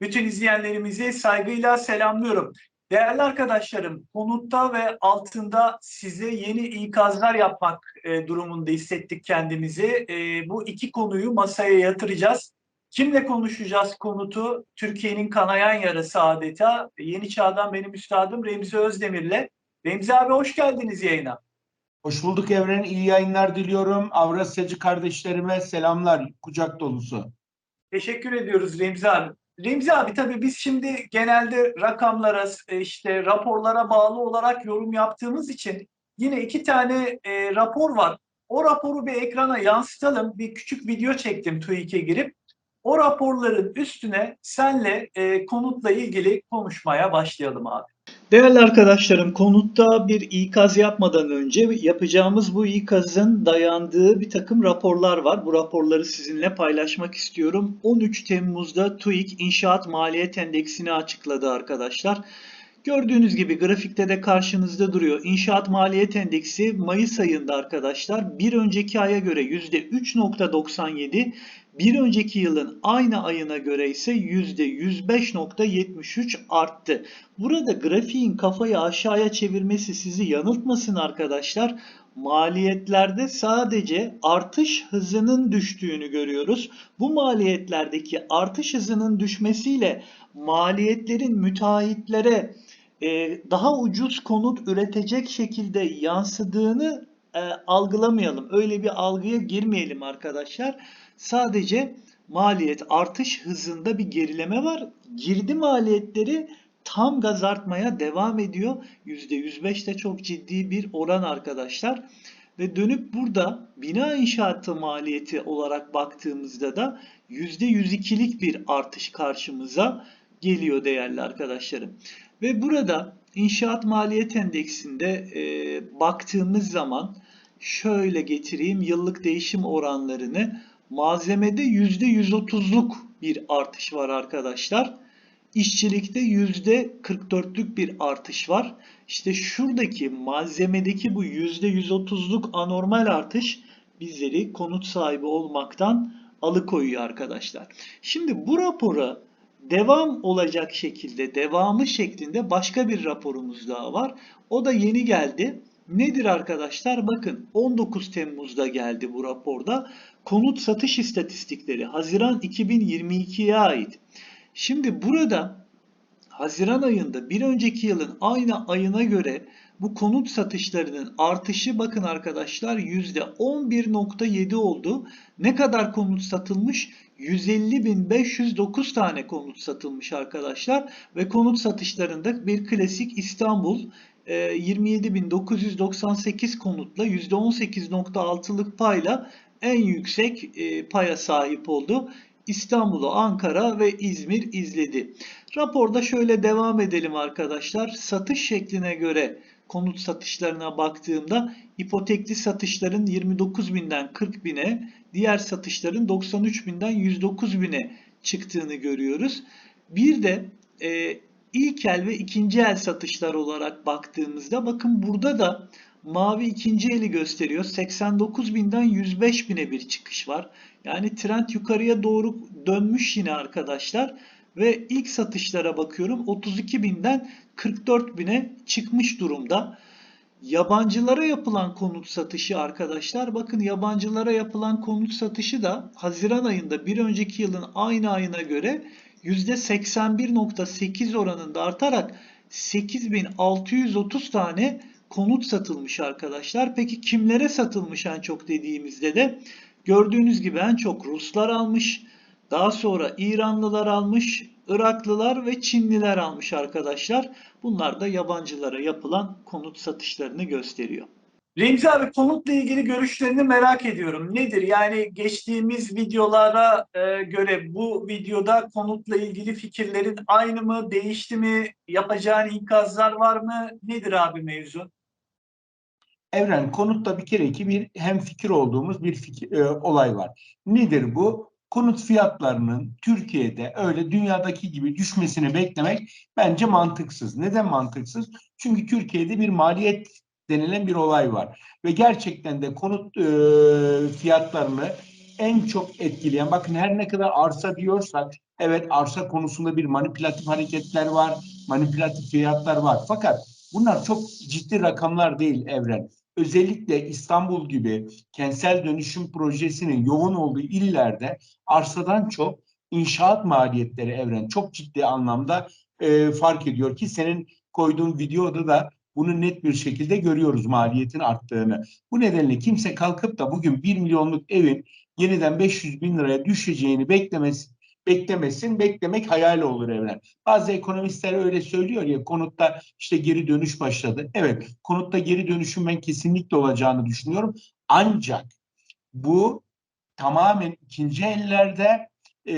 Bütün izleyenlerimizi saygıyla selamlıyorum. Değerli arkadaşlarım, konutta ve altında size yeni ikazlar yapmak e, durumunda hissettik kendimizi. E, bu iki konuyu masaya yatıracağız. Kimle konuşacağız konutu? Türkiye'nin kanayan yarası adeta. Yeni Çağ'dan benim üstadım Remzi Özdemir'le. Remzi abi hoş geldiniz yayına. Hoş bulduk Evren. İyi yayınlar diliyorum. Avrasyacı kardeşlerime selamlar. Kucak dolusu. Teşekkür ediyoruz Remzi abi. Remzi abi tabii biz şimdi genelde rakamlara, e, işte raporlara bağlı olarak yorum yaptığımız için yine iki tane e, rapor var. O raporu bir ekrana yansıtalım. Bir küçük video çektim TÜİK'e girip. O raporların üstüne senle e, konutla ilgili konuşmaya başlayalım abi. Değerli arkadaşlarım, konutta bir ikaz yapmadan önce yapacağımız bu ikazın dayandığı bir takım raporlar var. Bu raporları sizinle paylaşmak istiyorum. 13 Temmuz'da TÜİK İnşaat Maliyet Endeksini açıkladı arkadaşlar. Gördüğünüz gibi grafikte de karşınızda duruyor. İnşaat Maliyet Endeksi Mayıs ayında arkadaşlar bir önceki aya göre %3.97, bir önceki yılın aynı ayına göre ise %105.73 arttı. Burada grafiğin kafayı aşağıya çevirmesi sizi yanıltmasın arkadaşlar. Maliyetlerde sadece artış hızının düştüğünü görüyoruz. Bu maliyetlerdeki artış hızının düşmesiyle maliyetlerin müteahhitlere e, daha ucuz konut üretecek şekilde yansıdığını e, algılamayalım. Öyle bir algıya girmeyelim arkadaşlar. Sadece maliyet artış hızında bir gerileme var. Girdi maliyetleri tam gaz artmaya devam ediyor. %105 de çok ciddi bir oran arkadaşlar. Ve dönüp burada bina inşaatı maliyeti olarak baktığımızda da %102'lik bir artış karşımıza geliyor değerli arkadaşlarım. Ve burada inşaat maliyet endeksinde e, baktığımız zaman şöyle getireyim yıllık değişim oranlarını malzemede %130'luk bir artış var arkadaşlar. İşçilikte %44'lük bir artış var. İşte şuradaki malzemedeki bu %130'luk anormal artış bizleri konut sahibi olmaktan alıkoyuyor arkadaşlar. Şimdi bu rapora devam olacak şekilde, devamı şeklinde başka bir raporumuz daha var. O da yeni geldi. Nedir arkadaşlar? Bakın 19 Temmuz'da geldi bu raporda. Konut satış istatistikleri Haziran 2022'ye ait. Şimdi burada Haziran ayında bir önceki yılın aynı ayına göre bu konut satışlarının artışı bakın arkadaşlar %11.7 oldu. Ne kadar konut satılmış? 150.509 tane konut satılmış arkadaşlar ve konut satışlarında bir klasik İstanbul 27.998 konutla %18.6'lık payla en yüksek paya sahip oldu. İstanbul'u, Ankara ve İzmir izledi. Raporda şöyle devam edelim arkadaşlar. Satış şekline göre konut satışlarına baktığımda ipotekli satışların 29 binden 40 bine, diğer satışların 93 binden 109 bine çıktığını görüyoruz. Bir de e, ilk el ve ikinci el satışlar olarak baktığımızda bakın burada da mavi ikinci eli gösteriyor. 89 binden 105 bine bir çıkış var. Yani trend yukarıya doğru dönmüş yine arkadaşlar. Ve ilk satışlara bakıyorum 32 binden 44 bine çıkmış durumda. Yabancılara yapılan konut satışı arkadaşlar bakın yabancılara yapılan konut satışı da Haziran ayında bir önceki yılın aynı ayına göre %81.8 oranında artarak 8630 tane konut satılmış arkadaşlar. Peki kimlere satılmış en çok dediğimizde de gördüğünüz gibi en çok Ruslar almış. Daha sonra İranlılar almış, Iraklılar ve Çinliler almış arkadaşlar. Bunlar da yabancılara yapılan konut satışlarını gösteriyor. Remzi abi konutla ilgili görüşlerini merak ediyorum. Nedir? Yani geçtiğimiz videolara e, göre bu videoda konutla ilgili fikirlerin aynı mı, değişti mi, yapacağın ikazlar var mı? Nedir abi mevzu? Evren konutta bir kere ki bir hem fikir olduğumuz bir fikir, e, olay var. Nedir bu? Konut fiyatlarının Türkiye'de öyle dünyadaki gibi düşmesini beklemek bence mantıksız. Neden mantıksız? Çünkü Türkiye'de bir maliyet denilen bir olay var. Ve gerçekten de konut e, fiyatlarını en çok etkileyen bakın her ne kadar arsa diyorsak evet arsa konusunda bir manipülatif hareketler var, manipülatif fiyatlar var. Fakat bunlar çok ciddi rakamlar değil Evren. Özellikle İstanbul gibi kentsel dönüşüm projesinin yoğun olduğu illerde arsadan çok inşaat maliyetleri Evren çok ciddi anlamda e, fark ediyor ki senin koyduğun videoda da bunu net bir şekilde görüyoruz maliyetin arttığını. Bu nedenle kimse kalkıp da bugün 1 milyonluk evin yeniden 500 bin liraya düşeceğini beklemesi, beklemesin. Beklemek hayal olur evren. Bazı ekonomistler öyle söylüyor ya konutta işte geri dönüş başladı. Evet konutta geri dönüşün ben kesinlikle olacağını düşünüyorum. Ancak bu tamamen ikinci ellerde e,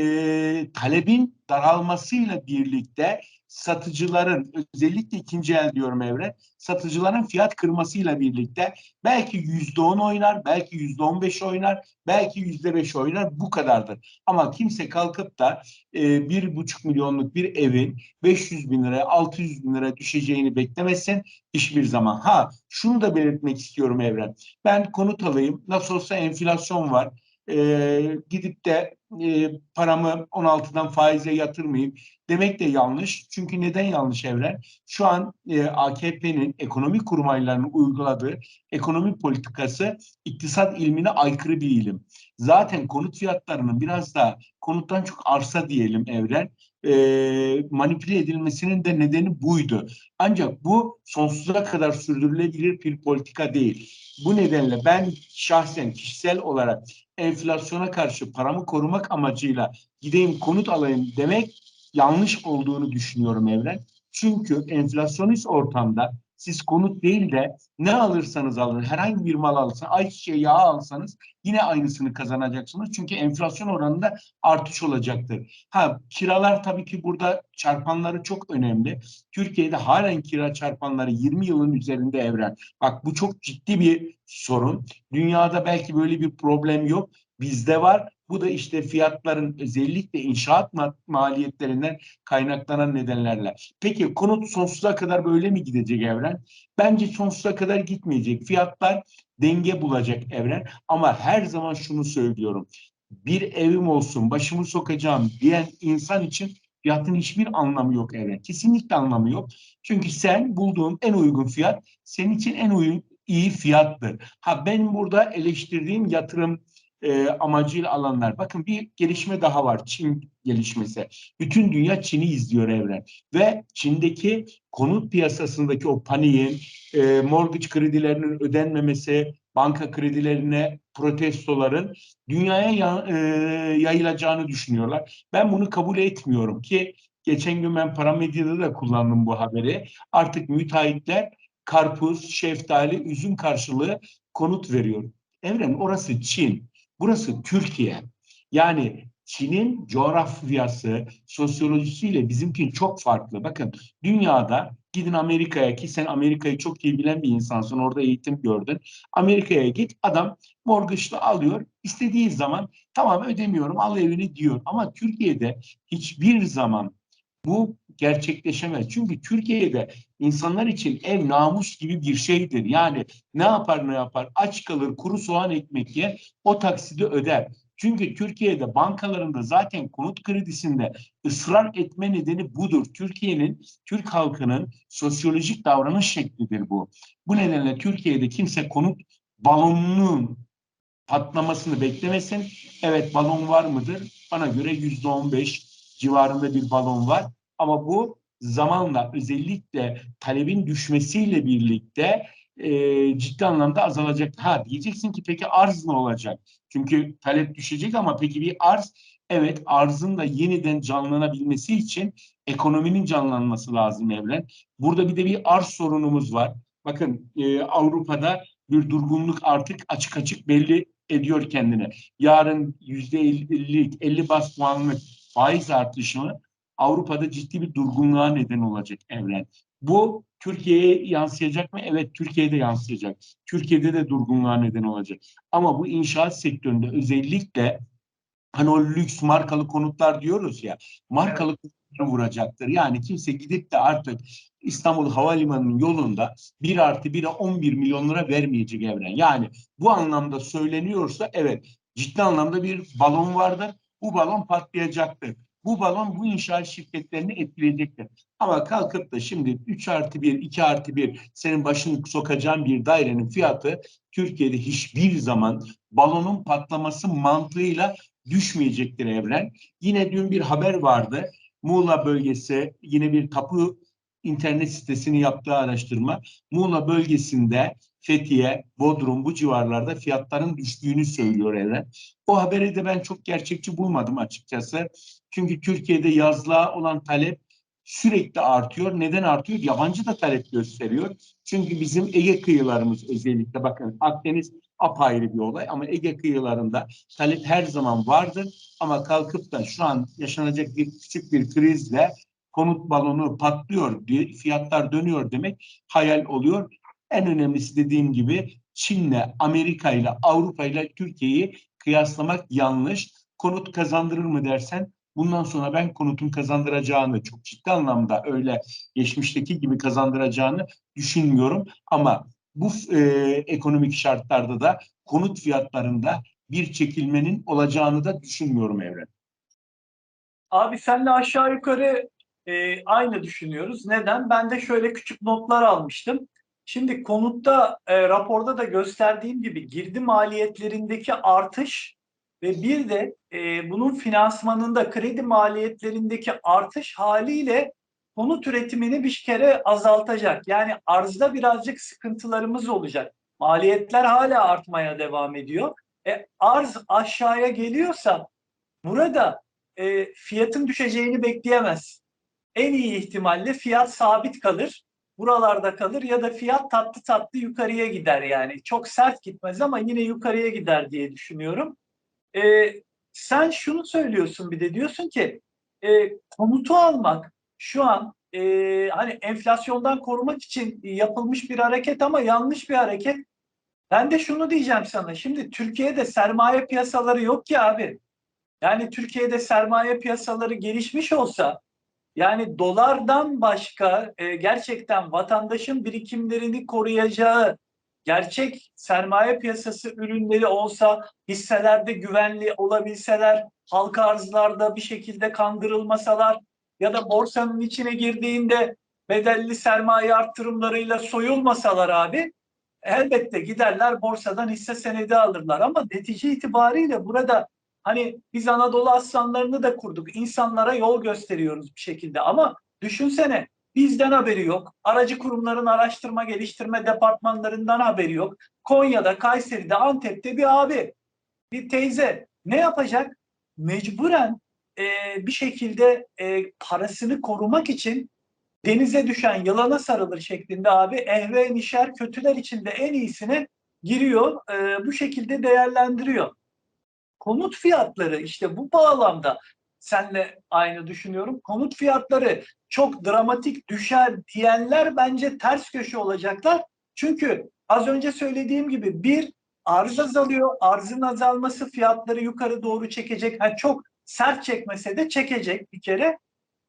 talebin daralmasıyla birlikte satıcıların özellikle ikinci el diyorum Evre satıcıların fiyat kırmasıyla birlikte belki yüzde on oynar belki yüzde on beş oynar belki yüzde beş oynar bu kadardır. Ama kimse kalkıp da e, bir buçuk milyonluk bir evin 500 bin liraya 600 bin liraya düşeceğini beklemesin hiçbir zaman. Ha şunu da belirtmek istiyorum Evren. Ben konut alayım nasıl olsa enflasyon var. Ee, gidip de e, paramı 16'dan faize yatırmayayım demek de yanlış. Çünkü neden yanlış Evren? Şu an e, AKP'nin ekonomi kurmaylarının uyguladığı ekonomi politikası iktisat ilmine aykırı bir ilim. Zaten konut fiyatlarının biraz da konuttan çok arsa diyelim Evren e, manipüle edilmesinin de nedeni buydu. Ancak bu sonsuza kadar sürdürülebilir bir politika değil. Bu nedenle ben şahsen kişisel olarak enflasyona karşı paramı korumak amacıyla gideyim konut alayım demek yanlış olduğunu düşünüyorum Evren. Çünkü enflasyonist ortamda siz konut değil de ne alırsanız alın, herhangi bir mal alırsanız, ayçiçeği yağı alsanız yine aynısını kazanacaksınız. Çünkü enflasyon oranında artış olacaktır. Ha kiralar tabii ki burada çarpanları çok önemli. Türkiye'de halen kira çarpanları 20 yılın üzerinde evren. Bak bu çok ciddi bir sorun. Dünyada belki böyle bir problem yok. Bizde var. Bu da işte fiyatların özellikle inşaat maliyetlerinden kaynaklanan nedenlerle. Peki konut sonsuza kadar böyle mi gidecek evren? Bence sonsuza kadar gitmeyecek. Fiyatlar denge bulacak evren. Ama her zaman şunu söylüyorum. Bir evim olsun, başımı sokacağım diyen insan için fiyatın hiçbir anlamı yok evren. Kesinlikle anlamı yok. Çünkü sen bulduğun en uygun fiyat senin için en uygun iyi fiyattır. Ha ben burada eleştirdiğim yatırım e, amacıyla alanlar. Bakın bir gelişme daha var. Çin gelişmesi. Bütün dünya Çin'i izliyor evren. Ve Çin'deki konut piyasasındaki o paniğin, e, mortgage kredilerinin ödenmemesi, banka kredilerine protestoların dünyaya ya, e, yayılacağını düşünüyorlar. Ben bunu kabul etmiyorum ki geçen gün ben Paramedya'da da kullandım bu haberi. Artık müteahhitler karpuz, şeftali, üzüm karşılığı konut veriyor. Evren orası Çin. Burası Türkiye. Yani Çin'in coğrafyası, sosyolojisiyle bizimki çok farklı. Bakın dünyada gidin Amerika'ya ki sen Amerika'yı çok iyi bilen bir insansın. Orada eğitim gördün. Amerika'ya git adam mortgage'lı alıyor. istediği zaman tamam ödemiyorum al evini diyor. Ama Türkiye'de hiçbir zaman bu gerçekleşemez. Çünkü Türkiye'de insanlar için ev namus gibi bir şeydir. Yani ne yapar ne yapar aç kalır kuru soğan ekmek yer o taksidi öder. Çünkü Türkiye'de bankalarında zaten konut kredisinde ısrar etme nedeni budur. Türkiye'nin, Türk halkının sosyolojik davranış şeklidir bu. Bu nedenle Türkiye'de kimse konut balonunun patlamasını beklemesin. Evet balon var mıdır? Bana göre yüzde on beş civarında bir balon var. Ama bu zamanla özellikle talebin düşmesiyle birlikte e, ciddi anlamda azalacak. Ha diyeceksin ki peki arz ne olacak? Çünkü talep düşecek ama peki bir arz evet arzın da yeniden canlanabilmesi için ekonominin canlanması lazım evren. Burada bir de bir arz sorunumuz var. Bakın e, Avrupa'da bir durgunluk artık açık açık belli ediyor kendine. Yarın yüzde 50, 50 bas puanlık faiz artışını Avrupa'da ciddi bir durgunluğa neden olacak evren. Bu Türkiye'ye yansıyacak mı? Evet Türkiye'de yansıyacak. Türkiye'de de durgunluğa neden olacak. Ama bu inşaat sektöründe özellikle hani o lüks markalı konutlar diyoruz ya markalı konutları vuracaktır. Yani kimse gidip de artık İstanbul Havalimanı'nın yolunda 1 artı 1'e 11 milyon lira vermeyecek evren. Yani bu anlamda söyleniyorsa evet ciddi anlamda bir balon vardır. Bu balon patlayacaktır. Bu balon bu inşaat şirketlerini etkileyecektir. Ama kalkıp da şimdi 3 artı 1, 2 artı 1 senin başını sokacağın bir dairenin fiyatı Türkiye'de hiçbir zaman balonun patlaması mantığıyla düşmeyecektir evren. Yine dün bir haber vardı. Muğla bölgesi yine bir tapu internet sitesini yaptığı araştırma Muğla bölgesinde Fethiye, Bodrum bu civarlarda fiyatların düştüğünü söylüyor evren. O haberi de ben çok gerçekçi bulmadım açıkçası. Çünkü Türkiye'de yazlığa olan talep sürekli artıyor. Neden artıyor? Yabancı da talep gösteriyor. Çünkü bizim Ege kıyılarımız özellikle bakın Akdeniz apayrı bir olay ama Ege kıyılarında talep her zaman vardır. Ama kalkıp da şu an yaşanacak bir küçük bir krizle konut balonu patlıyor, diye fiyatlar dönüyor demek hayal oluyor. En önemlisi dediğim gibi Çin'le, Amerika ile, Avrupa ile Türkiye'yi kıyaslamak yanlış. Konut kazandırır mı dersen bundan sonra ben konutun kazandıracağını çok ciddi anlamda öyle geçmişteki gibi kazandıracağını düşünmüyorum. Ama bu e, ekonomik şartlarda da konut fiyatlarında bir çekilmenin olacağını da düşünmüyorum Evren. Abi senle aşağı yukarı e, aynı düşünüyoruz. Neden? Ben de şöyle küçük notlar almıştım. Şimdi konutta e, raporda da gösterdiğim gibi girdi maliyetlerindeki artış ve bir de e, bunun finansmanında kredi maliyetlerindeki artış haliyle konut üretimini bir kere azaltacak. Yani arzda birazcık sıkıntılarımız olacak. Maliyetler hala artmaya devam ediyor. E, arz aşağıya geliyorsa burada e, fiyatın düşeceğini bekleyemez. En iyi ihtimalle fiyat sabit kalır, buralarda kalır ya da fiyat tatlı tatlı yukarıya gider yani. Çok sert gitmez ama yine yukarıya gider diye düşünüyorum. E, sen şunu söylüyorsun bir de diyorsun ki e, komutu almak şu an e, hani enflasyondan korumak için yapılmış bir hareket ama yanlış bir hareket. Ben de şunu diyeceğim sana. Şimdi Türkiye'de sermaye piyasaları yok ki abi. Yani Türkiye'de sermaye piyasaları gelişmiş olsa yani dolardan başka e, gerçekten vatandaşın birikimlerini koruyacağı gerçek sermaye piyasası ürünleri olsa, hisselerde güvenli olabilseler, halka arzlarda bir şekilde kandırılmasalar ya da borsanın içine girdiğinde bedelli sermaye arttırımlarıyla soyulmasalar abi elbette giderler borsadan hisse senedi alırlar ama netice itibariyle burada Hani biz Anadolu aslanlarını da kurduk. İnsanlara yol gösteriyoruz bir şekilde ama düşünsene bizden haberi yok. Aracı kurumların araştırma geliştirme departmanlarından haberi yok. Konya'da, Kayseri'de, Antep'te bir abi, bir teyze ne yapacak? Mecburen e, bir şekilde e, parasını korumak için denize düşen yılana sarılır şeklinde abi ehve nişer kötüler içinde en iyisine giriyor. E, bu şekilde değerlendiriyor konut fiyatları işte bu bağlamda senle aynı düşünüyorum. Konut fiyatları çok dramatik düşer diyenler bence ters köşe olacaklar. Çünkü az önce söylediğim gibi bir arz azalıyor. Arzın azalması fiyatları yukarı doğru çekecek. Yani çok sert çekmese de çekecek bir kere.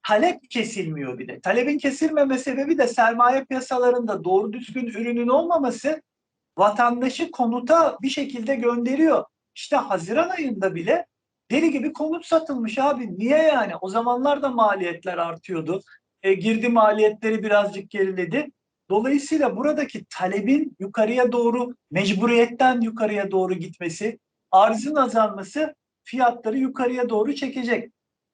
Talep kesilmiyor bir de. Talebin kesilmeme sebebi de sermaye piyasalarında doğru düzgün ürünün olmaması vatandaşı konuta bir şekilde gönderiyor. İşte Haziran ayında bile deli gibi konut satılmış abi. Niye yani? O zamanlar da maliyetler artıyordu. E, girdi maliyetleri birazcık geriledi. Dolayısıyla buradaki talebin yukarıya doğru, mecburiyetten yukarıya doğru gitmesi, arzın azalması fiyatları yukarıya doğru çekecek.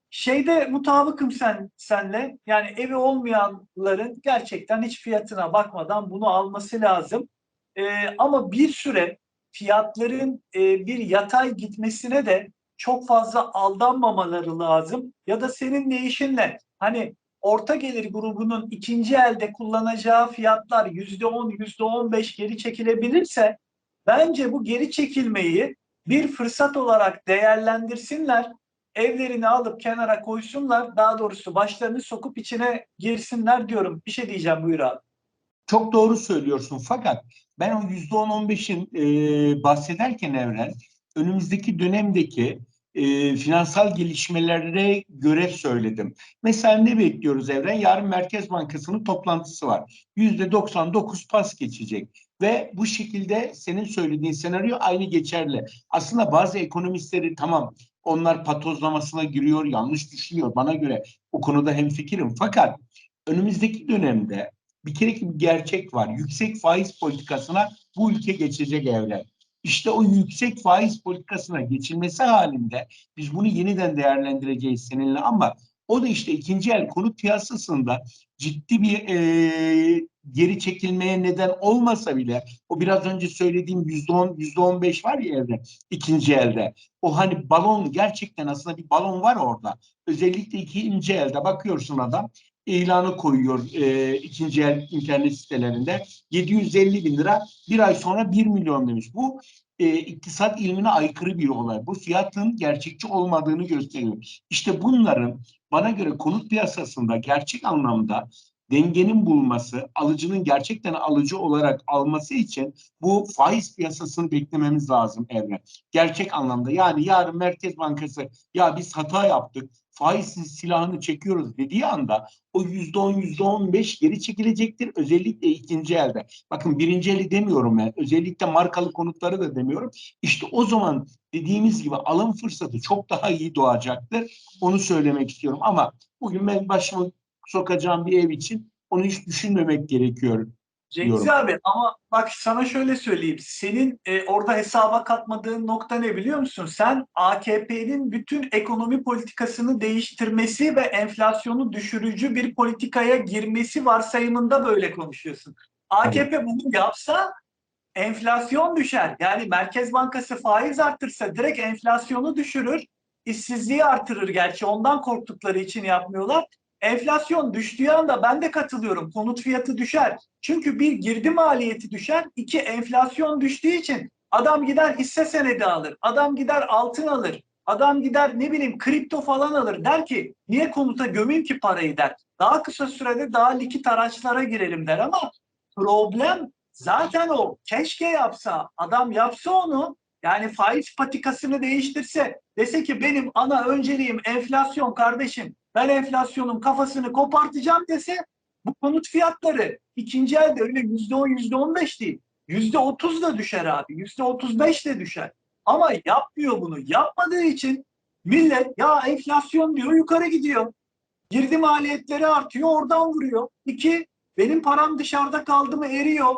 Şeyde mutabıkım sen senle. Yani evi olmayanların gerçekten hiç fiyatına bakmadan bunu alması lazım. Ee, ama bir süre fiyatların e, bir yatay gitmesine de çok fazla aldanmamaları lazım. Ya da senin ne işinle hani orta gelir grubunun ikinci elde kullanacağı fiyatlar yüzde on, yüzde on beş geri çekilebilirse bence bu geri çekilmeyi bir fırsat olarak değerlendirsinler. Evlerini alıp kenara koysunlar. Daha doğrusu başlarını sokup içine girsinler diyorum. Bir şey diyeceğim buyur abi. Çok doğru söylüyorsun fakat ben o yüzde on on beşin e, bahsederken Evren önümüzdeki dönemdeki e, finansal gelişmelere göre söyledim. Mesela ne bekliyoruz Evren? Yarın Merkez Bankası'nın toplantısı var. Yüzde 99 pas geçecek. Ve bu şekilde senin söylediğin senaryo aynı geçerli. Aslında bazı ekonomistleri tamam onlar patozlamasına giriyor, yanlış düşünüyor. Bana göre o konuda hemfikirim. Fakat önümüzdeki dönemde bir kere ki bir gerçek var. Yüksek faiz politikasına bu ülke geçecek evler. İşte o yüksek faiz politikasına geçilmesi halinde biz bunu yeniden değerlendireceğiz seninle ama o da işte ikinci el konut piyasasında ciddi bir e, geri çekilmeye neden olmasa bile o biraz önce söylediğim yüzde on, yüzde on beş var ya evde ikinci elde. O hani balon gerçekten aslında bir balon var orada. Özellikle ikinci elde bakıyorsun adam ilanı koyuyor e, ikinci el internet sitelerinde. 750 bin lira bir ay sonra 1 milyon demiş. Bu e, iktisat ilmine aykırı bir olay. Bu fiyatın gerçekçi olmadığını gösteriyor. İşte bunların bana göre konut piyasasında gerçek anlamda dengenin bulması, alıcının gerçekten alıcı olarak alması için bu faiz piyasasını beklememiz lazım Evren. Gerçek anlamda yani yarın Merkez Bankası ya biz hata yaptık, faiz silahını çekiyoruz dediği anda o yüzde on, yüzde on beş geri çekilecektir. Özellikle ikinci elde. Bakın birinci eli demiyorum ben. Özellikle markalı konutları da demiyorum. İşte o zaman dediğimiz gibi alım fırsatı çok daha iyi doğacaktır. Onu söylemek istiyorum. Ama bugün ben başımı sokacağım bir ev için onu hiç düşünmemek gerekiyor. Cengiz abi ama bak sana şöyle söyleyeyim. Senin e, orada hesaba katmadığın nokta ne biliyor musun? Sen AKP'nin bütün ekonomi politikasını değiştirmesi ve enflasyonu düşürücü bir politikaya girmesi varsayımında böyle konuşuyorsun. AKP bunu yapsa enflasyon düşer. Yani Merkez Bankası faiz arttırsa direkt enflasyonu düşürür. işsizliği artırır gerçi ondan korktukları için yapmıyorlar. Enflasyon düştüğü anda ben de katılıyorum. Konut fiyatı düşer. Çünkü bir girdi maliyeti düşer. iki enflasyon düştüğü için adam gider hisse senedi alır. Adam gider altın alır. Adam gider ne bileyim kripto falan alır. Der ki niye konuta gömeyim ki parayı der. Daha kısa sürede daha likit araçlara girelim der ama problem zaten o. Keşke yapsa. Adam yapsa onu. Yani faiz patikasını değiştirse. Dese ki benim ana önceliğim enflasyon kardeşim ben enflasyonun kafasını kopartacağım dese bu konut fiyatları ikinci elde öyle yüzde on yüzde on beş değil. Yüzde otuz da düşer abi. Yüzde otuz beş de düşer. Ama yapmıyor bunu. Yapmadığı için millet ya enflasyon diyor yukarı gidiyor. Girdi maliyetleri artıyor oradan vuruyor. İki benim param dışarıda kaldı mı eriyor.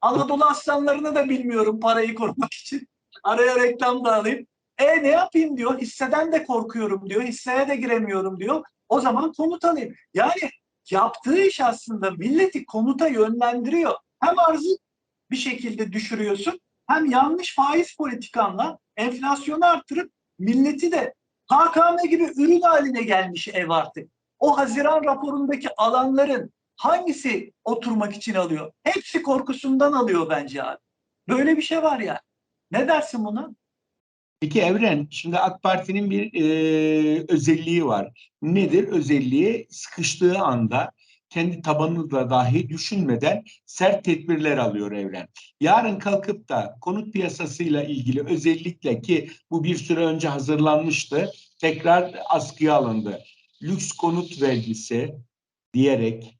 Anadolu aslanlarını da bilmiyorum parayı korumak için. Araya reklam da alayım. E ne yapayım diyor. Hisseden de korkuyorum diyor. Hisseye de giremiyorum diyor. O zaman konut alayım. Yani yaptığı iş aslında milleti konuta yönlendiriyor. Hem arzı bir şekilde düşürüyorsun hem yanlış faiz politikanla enflasyonu artırıp milleti de KKM gibi ürün haline gelmiş ev artık. O Haziran raporundaki alanların hangisi oturmak için alıyor? Hepsi korkusundan alıyor bence abi. Böyle bir şey var ya. Ne dersin buna? Peki Evren, şimdi AK Parti'nin bir e, özelliği var. Nedir özelliği? Sıkıştığı anda kendi tabanını da dahi düşünmeden sert tedbirler alıyor Evren. Yarın kalkıp da konut piyasasıyla ilgili özellikle ki bu bir süre önce hazırlanmıştı, tekrar askıya alındı. Lüks konut vergisi diyerek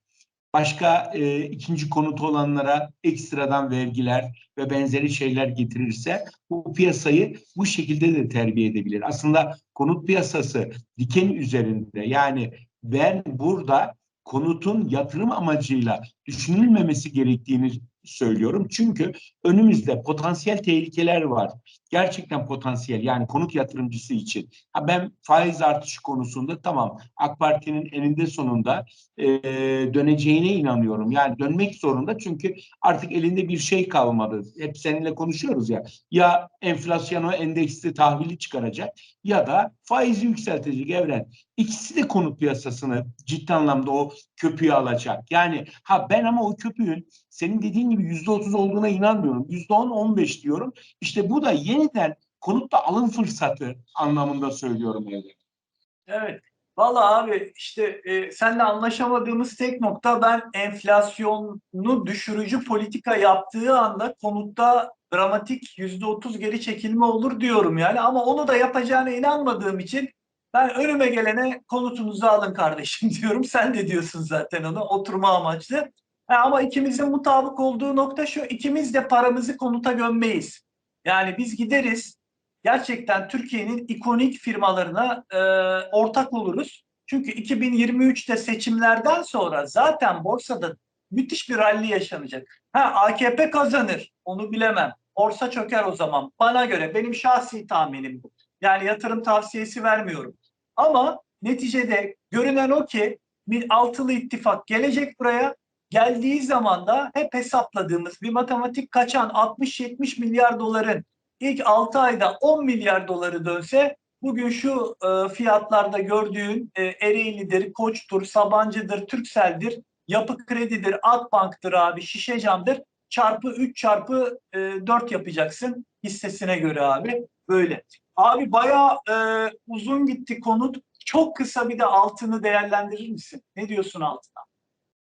başka e, ikinci konut olanlara ekstradan vergiler ve benzeri şeyler getirirse bu piyasayı bu şekilde de terbiye edebilir. Aslında konut piyasası diken üzerinde yani ben burada konutun yatırım amacıyla düşünülmemesi gerektiğini söylüyorum. Çünkü önümüzde potansiyel tehlikeler var. Gerçekten potansiyel yani konut yatırımcısı için. Ha ben faiz artışı konusunda tamam AK Parti'nin eninde sonunda e, döneceğine inanıyorum. Yani dönmek zorunda çünkü artık elinde bir şey kalmadı. Hep seninle konuşuyoruz ya. Ya enflasyonu endeksli tahvili çıkaracak ya da faizi yükseltecek evren. İkisi de konut piyasasını ciddi anlamda o köpüğü alacak. Yani ha ben ama o köpüğün senin dediğin gibi yüzde otuz olduğuna inanmıyorum. Yüzde on, on beş diyorum. İşte bu da yeniden konutta alım fırsatı anlamında söylüyorum evren. Evet. Valla abi işte e, seninle anlaşamadığımız tek nokta ben enflasyonu düşürücü politika yaptığı anda konutta dramatik yüzde otuz geri çekilme olur diyorum yani ama onu da yapacağına inanmadığım için ben önüme gelene konutunuzu alın kardeşim diyorum. Sen de diyorsun zaten onu oturma amaçlı. Ha, ama ikimizin mutabık olduğu nokta şu, ikimiz de paramızı konuta gömmeyiz. Yani biz gideriz, gerçekten Türkiye'nin ikonik firmalarına e, ortak oluruz. Çünkü 2023'te seçimlerden sonra zaten borsada müthiş bir rally yaşanacak. Ha AKP kazanır, onu bilemem. Borsa çöker o zaman. Bana göre, benim şahsi tahminim bu. Yani yatırım tavsiyesi vermiyorum. Ama neticede görünen o ki altılı ittifak gelecek buraya. Geldiği zaman da hep hesapladığımız bir matematik kaçan 60-70 milyar doların ilk 6 ayda 10 milyar doları dönse bugün şu e, fiyatlarda gördüğün e, Ereğli'dir, Koç'tur, Sabancı'dır, Türksel'dir, Yapı Kredi'dir, Akbank'tır abi, Şişecam'dır. Çarpı 3 çarpı e, 4 yapacaksın hissesine göre abi. Böyle. Abi bayağı e, uzun gitti konut. Çok kısa bir de altını değerlendirir misin? Ne diyorsun altına?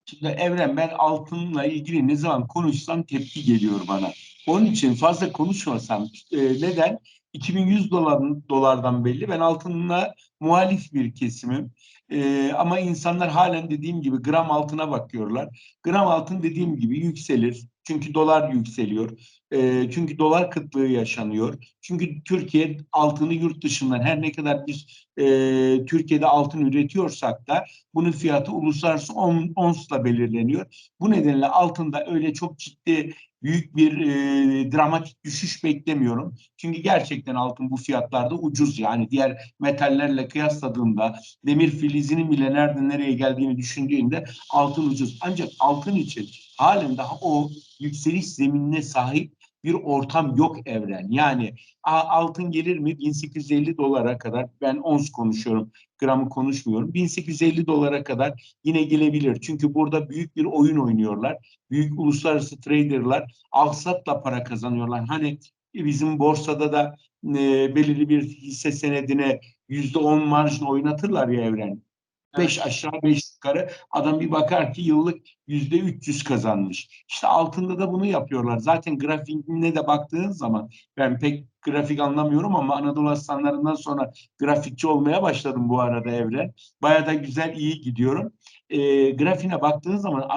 Şimdi Evren ben altınla ilgili ne zaman konuşsam tepki geliyor bana. Onun için fazla konuşmasam e, neden? 2100 dolar, dolardan belli. Ben altınla muhalif bir kesimim. E, ama insanlar halen dediğim gibi gram altına bakıyorlar. Gram altın dediğim gibi yükselir. Çünkü dolar yükseliyor. E, çünkü dolar kıtlığı yaşanıyor. Çünkü Türkiye altını yurt dışından her ne kadar biz e, Türkiye'de altın üretiyorsak da bunun fiyatı uluslararası on, onsla belirleniyor. Bu nedenle altında öyle çok ciddi büyük bir e, dramatik düşüş beklemiyorum. Çünkü gerçekten altın bu fiyatlarda ucuz yani diğer metallerle kıyasladığımda demir filizinin bile nereden nereye geldiğini düşündüğünde altın ucuz. Ancak altın için halen daha o yükseliş zeminine sahip bir ortam yok evren. Yani altın gelir mi 1850 dolara kadar ben ons konuşuyorum gramı konuşmuyorum. 1850 dolara kadar yine gelebilir. Çünkü burada büyük bir oyun oynuyorlar. Büyük uluslararası traderlar alsatla para kazanıyorlar. Hani bizim borsada da e, belirli bir hisse senedine yüzde on marjla oynatırlar ya evren. Beş aşağı beş yukarı adam bir bakar ki yıllık yüzde 300 kazanmış. İşte altında da bunu yapıyorlar. Zaten grafiğine de baktığın zaman ben pek grafik anlamıyorum ama Anadolu Aslanlarından sonra grafikçi olmaya başladım bu arada Evren. Baya da güzel iyi gidiyorum. E, grafiğine baktığın zaman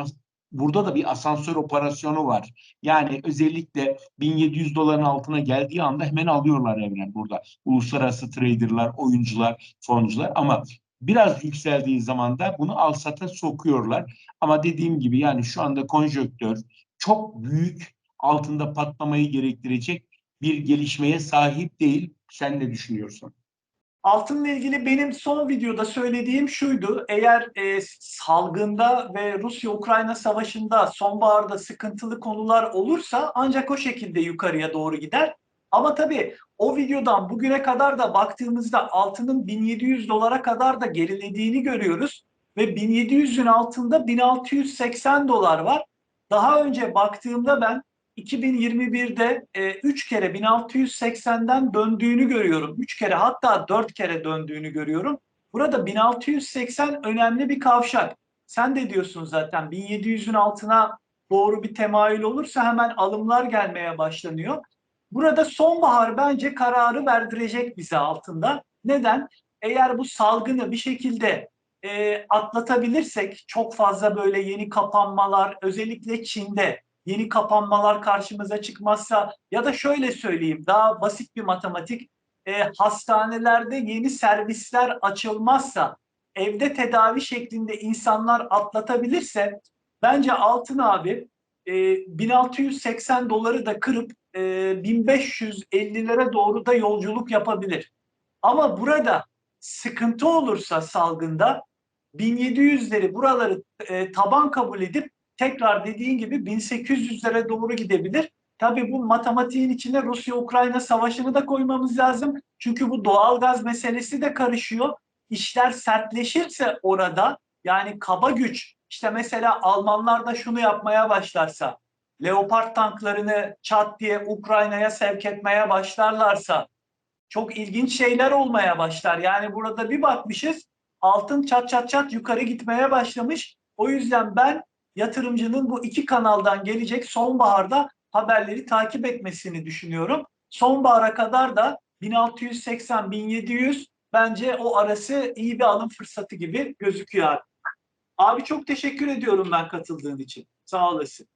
burada da bir asansör operasyonu var. Yani özellikle 1700 doların altına geldiği anda hemen alıyorlar Evren burada. Uluslararası traderlar, oyuncular, foncular ama biraz yükseldiği zaman da bunu alsata sokuyorlar. Ama dediğim gibi yani şu anda konjöktör çok büyük altında patlamayı gerektirecek bir gelişmeye sahip değil. Sen ne düşünüyorsun? Altınla ilgili benim son videoda söylediğim şuydu. Eğer e, salgında ve Rusya-Ukrayna savaşında sonbaharda sıkıntılı konular olursa ancak o şekilde yukarıya doğru gider. Ama tabii o videodan bugüne kadar da baktığımızda altının 1700 dolara kadar da gerilediğini görüyoruz. Ve 1700'ün altında 1680 dolar var. Daha önce baktığımda ben 2021'de 3 kere 1680'den döndüğünü görüyorum. 3 kere hatta 4 kere döndüğünü görüyorum. Burada 1680 önemli bir kavşak. Sen de diyorsun zaten 1700'ün altına doğru bir temayül olursa hemen alımlar gelmeye başlanıyor. Burada sonbahar bence kararı verdirecek bize altında. Neden? Eğer bu salgını bir şekilde e, atlatabilirsek çok fazla böyle yeni kapanmalar özellikle Çin'de yeni kapanmalar karşımıza çıkmazsa ya da şöyle söyleyeyim daha basit bir matematik e, hastanelerde yeni servisler açılmazsa evde tedavi şeklinde insanlar atlatabilirse bence altın abi e, 1680 doları da kırıp e, 1550'lere doğru da yolculuk yapabilir. Ama burada sıkıntı olursa salgında 1700'leri buraları e, taban kabul edip tekrar dediğin gibi 1800'lere doğru gidebilir. Tabii bu matematiğin içine Rusya-Ukrayna savaşını da koymamız lazım. Çünkü bu doğalgaz meselesi de karışıyor. İşler sertleşirse orada yani kaba güç işte mesela Almanlar da şunu yapmaya başlarsa Leopard tanklarını çat diye Ukrayna'ya sevk etmeye başlarlarsa çok ilginç şeyler olmaya başlar. Yani burada bir bakmışız altın çat çat çat yukarı gitmeye başlamış. O yüzden ben yatırımcının bu iki kanaldan gelecek sonbaharda haberleri takip etmesini düşünüyorum. Sonbahara kadar da 1680-1700 bence o arası iyi bir alım fırsatı gibi gözüküyor abi. Çok teşekkür ediyorum ben katıldığın için. Sağ olasın.